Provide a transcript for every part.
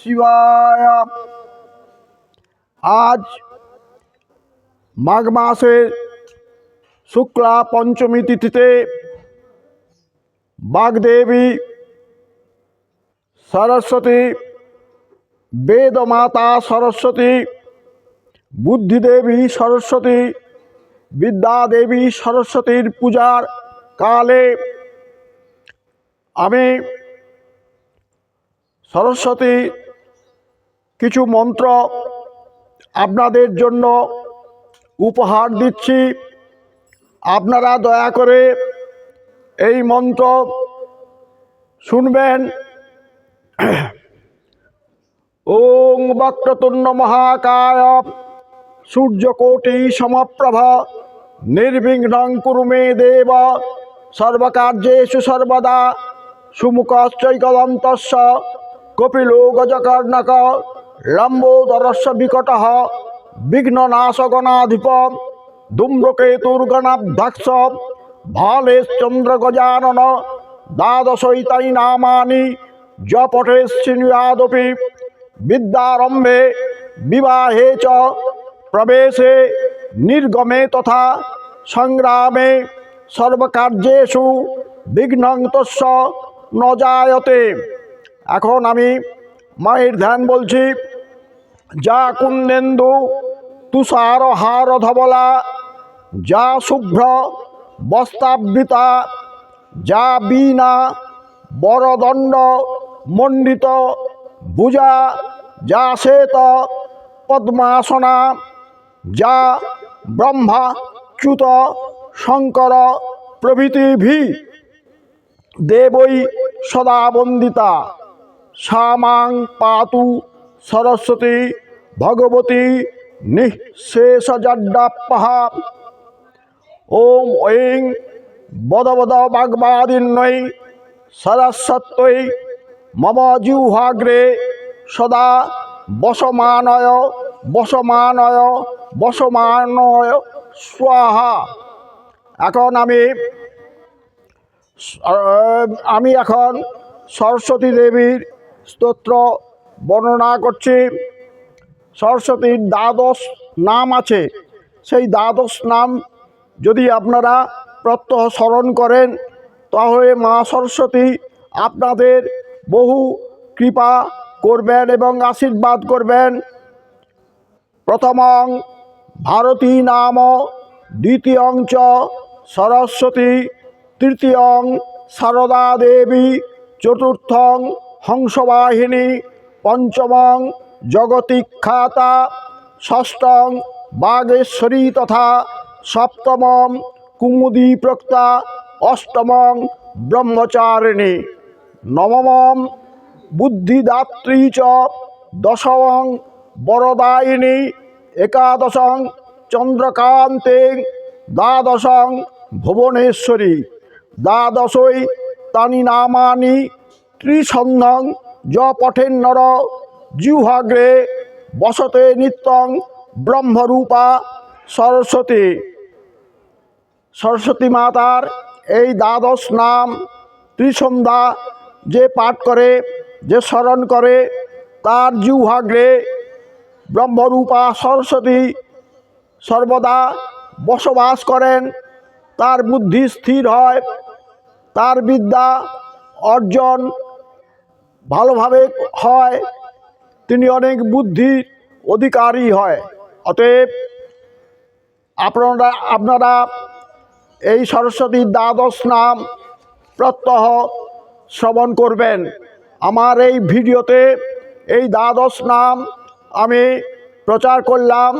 শিবায়। আজ মাঘ মাসের শুক্লা পঞ্চমী তিথিতে বাগদেবী সরস্বতী বেদমাতা সরস্বতী, বুদ্ধিদেবী সরস্বতী, বিদ্যাদেবী সরস্বতীর পূজার কালে আমি সরস্বতী কিছু মন্ত্র আপনাদের জন্য উপহার দিচ্ছি। আপনারা দয়া করে এই মন্ত্র শুনবেন। ওং বক্রতুণ্ড মহাকায় সূর্যকোটি সমপ্রভ নির্বিঘ্নং কুরু মে দেব। সর্বকার্যেষু সর্বদা সুমুখশ্চৈকদন্তস্য কপিলো গজকর্ণক লম্বোদরস্য বিকট বিঘ্ননাশগণাধিপ ধূম্রকেতুর্গণাধ্যক্ষ ভালেশ্চন্দ্রগজানন দ্বাদশৈতাই নামানি, জপটেশ্চিনুয়াদপি, বিদ্যারম্ভে বিবাহে চ, প্রবেশে নির্গমে তথা সংগ্রামে সর্বকার্যেষু বিঘ্নন্তস্য ন জায়তে। এখন আমি মায়ের ধ্যান বলছি। যা কুন্দেন্দু তুষার হার ধবলা, যা শুভ্র বস্তাবৃতা, যা বীণা, বরদণ্ড, মণ্ডিত, ভুজা, যা শ্বেত, পদ্মাসনা, যা ব্রহ্মা চ্যুত শঙ্কর প্রভৃতিভি। দেবৈ সদা বন্দিতা, সামাং পাতু সরস্বতী ভগবতী নিঃশেষজাড্ডাপ্পহা ওম ঐং বদ বদ বাগবাদিন্যৈ সরস্বত্যৈ মম জিহ্বাগ্রে সদা বসমানয় বসমানয় বসমানয়, স্বাহা। এখন আমি আমি এখন সরস্বতী দেবীর স্তোত্র বর্ণনা করছি। সরস্বতীর দ্বাদশ নাম আছে। সেই দ্বাদশ নাম যদি আপনারা প্রত্যহ স্মরণ করেন, তাহলে মা সরস্বতী আপনাদের বহু কৃপা করবেন এবং আশীর্বাদ করবেন। প্রথমং ভারতী নাম, দ্বিতীয়ং চ সরস্বতী, তৃতীয়ং সারদা দেবী, চতুর্থং হংসবাহিনী পঞ্চমং জগতিখ্যাতা, ষষ্ঠং বাগেশ্বরী তথা সপ্তমম কুমুদী প্রক্তা অষ্টমং ব্রহ্মচারিণী। নবমম বুদ্ধিদাত্রী চ, দশমং বরদায়িনী, একাদশং চন্দ্রকান্তে, দ্বাদশং ভুবনেশ্বরী। দ্বাদশই তানি নামানি ত্রিসন্ধং য পঠেন্নর জিহ্বাগ্রে বসতে নিত্যং ব্রহ্মরূপা সরস্বতী। সরস্বতী মাতার এই দ্বাদশ নাম ত্রিসন্ধ্যা যে পাঠ করে, যে স্মরণ করে, তার জিহ্বাগ্রে ব্রহ্মরূপা সরস্বতী সর্বদা বসবাস করেন। তার বুদ্ধি স্থির হয়, তার বিদ্যা অর্জন ভালোভাবে হয়, তিনি অনেক বুদ্ধির অধিকারী হয়। অতএব আপনারা আপনারা এই সরস্বতীর দ্বাদশ নাম প্রত্যহ শ্রবণ করবেন। আমার এই ভিডিওতে এই দ্বাদশ নাম আমি প্রচার করলাম।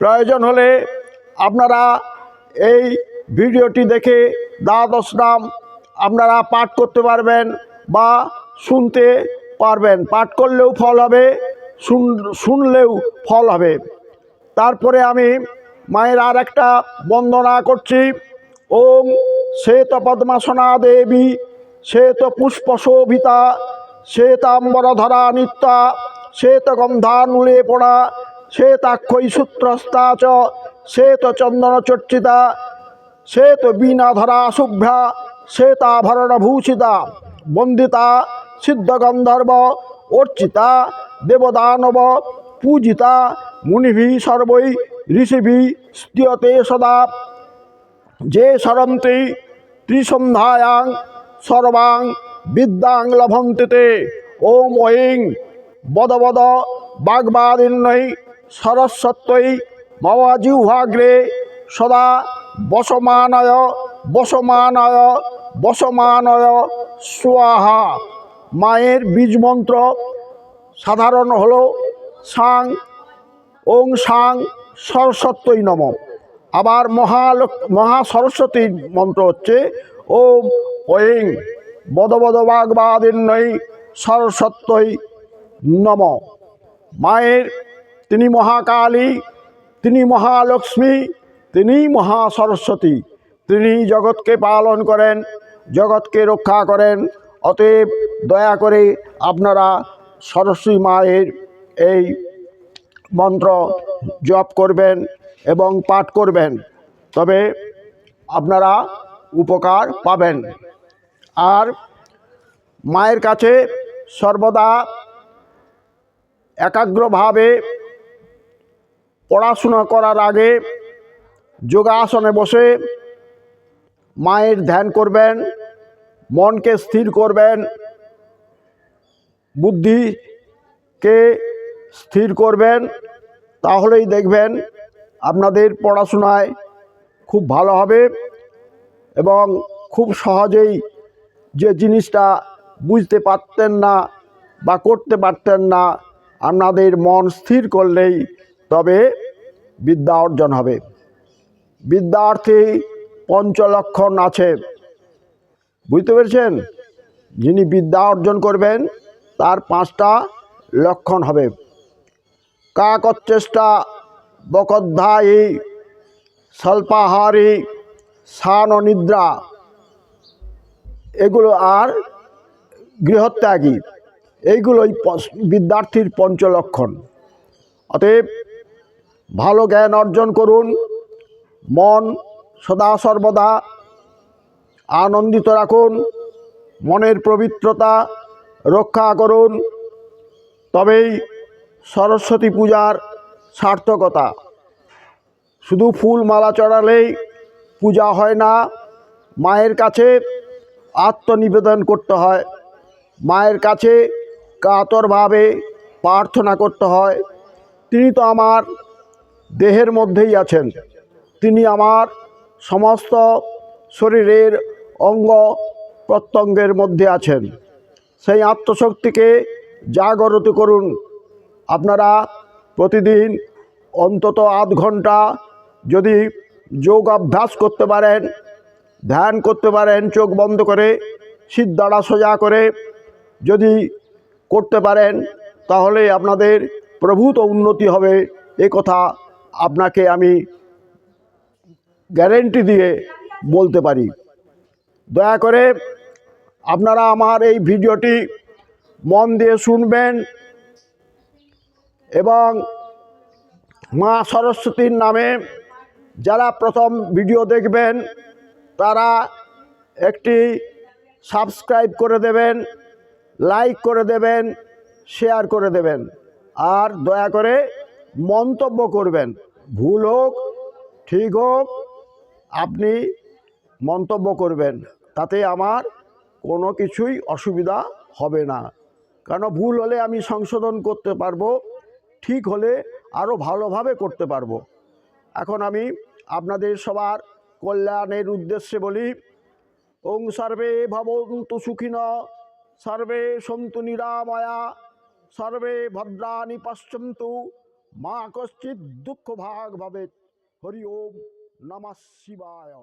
প্রয়োজন হলে আপনারা এই ভিডিওটি দেখে দ্বাদশ নাম আপনারা পাঠ করতে পারবেন বা শুনতে পারবেন। পাঠ করলেও ফল হবে, শুন শুনলেও ফল হবে। তারপরে আমি মায়ের আর একটা বন্দনা করছি। ওম শ্বেত পদ্মাসনা দেবী, শ্বেত পুষ্পশোভিতা, শ্বেতাম্বরধরা নিত্যা, শ্বেত গন্ধানুলে পড়া শ্বেতাক্ষৈ সূত্রস্তা চ, শ্বেত চন্দন চর্চিতা, শ্বেত বীণাধরা শুভ্রা, শ্বেতাভরণভূষিতা, বন্দিতা সিদ্ধগন্ধর্ব অর্চিতা, দেবদানব, পূজিতা, মুনিভি সর্বৈ, ঋষিভি স্তুয়তে সদা। যে সরন্তি ত্রিসন্ধ্যায়াং সর্বাং বিদ্যাং লভন্তিতে। ওম ঐং বদ বদ বাগবাদিন্যই সরস্বত্যই মমাজিহ্বাগ্রে সদা। বসমানয় বসমানয় বসমানয়, স্বাহা। মায়ের বীজ মন্ত্র। সাধারণ হল সাং, ওং সাং, সরস্বত্যই নম। আবার মহালক মহা সরস্বতীর মন্ত্র হচ্ছে ওম ঐং বদবদ বাগবাদিন্যই সরস্বত্যই নম। মায়ের তিনি মহাকালী, তিনি মহালক্ষ্মী, তিনি মহা সরস্বতী তিনি জগৎকে পালন করেন, জগৎকে রক্ষা করেন। অতএব দয়া করে আপনারা সরস্বতী মায়ের এই মন্ত্র জপ করবেন এবং পাঠ করবেন। তবে আপনারা উপকার পাবেন। আর মায়ের কাছে সর্বদা একাগ্রভাবে পড়াশোনা করার আগে যোগাসনে বসে মায়ের ধ্যান করবেন, মনকে স্থির করবেন বুদ্ধিকে স্থির করবেন, তাহলেই দেখবেন আপনাদের পড়াশোনায় খুব ভালো হবে এবং খুব সহজেই যে জিনিসটা বুঝতে পারতেন না বা করতে পারতেন না, আপনাদের মন স্থির করলেই তবে বিদ্যা অর্জন হবে। বিদ্যার্থী পঞ্চলক্ষণ আছে। বুঝতে পেরেছেন? যিনি বিদ্যা অর্জন করবেন তার পাঁচটা লক্ষণ হবে। কাকচ্চেষ্টা বকধ্যায়ী স্বল্পাহারী সান নিদ্রা এগুলো আর গৃহত্যাগী। এইগুলোই বিদ্যার্থীর পঞ্চলক্ষণ অতএব ভালো জ্ঞান অর্জন করুন, মন সদা সর্বদা আনন্দিত রাখুন, মনের পবিত্রতা রক্ষা করুন। তবেই সরস্বতী পূজার সার্থকতা। শুধু ফুল মালা চড়ালেই পূজা হয় না, মায়ের কাছে আত্মনিবেদন করতে হয়, মায়ের কাছে কাতরভাবে প্রার্থনা করতে হয়। তিনি তো আমার দেহের মধ্যেই আছেন। তিনি আমার সমস্ত শরীরের অঙ্গ প্রত্যঙ্গের মধ্যে আছেন। সেই আত্মশক্তিকে জাগরত করুন। আপনারা প্রতিদিন অন্তত আধ ঘণ্টা যদি যোগ অভ্যাস করতে পারেন, ধ্যান করতে পারেন, চোখ বন্ধ করে সিদ্ধাড়া সোজা করে যদি করতে পারেন, তাহলে আপনাদের প্রভূত উন্নতি হবে। এ কথা আপনাকে আমি গ্যারেন্টি দিয়ে বলতে পারি। দয়া করে আপনারা আমার এই ভিডিওটি মন দিয়ে শুনবেন এবং মা সরস্বতীর নামে যারা প্রথম ভিডিও দেখবেন, তারা একটি সাবস্ক্রাইব করে দেবেন, লাইক করে দেবেন, শেয়ার করে দেবেন, আর দয়া করে মন্তব্য করবেন। ভুল হোক, ঠিক হোক, আপনি মন্তব্য করবেন, তাতে আমার কোনো কিছুই অসুবিধা হবে না। কারণ ভুল হলে আমি সংশোধন করতে পারব, ঠিক হলে আরও ভালোভাবে করতে পারব। এখন আমি আপনাদের সবার কল্যাণের উদ্দেশ্যে বলি, ওং সর্বে ভবন্তু সুখিন, সর্বে সন্তু নিরাময়া, সর্বে ভদ্রাণি পশ্যন্তু, মা কশ্চিৎ দুঃখ ভাগ ভবেত, হরি ওম নমঃ শিবায়।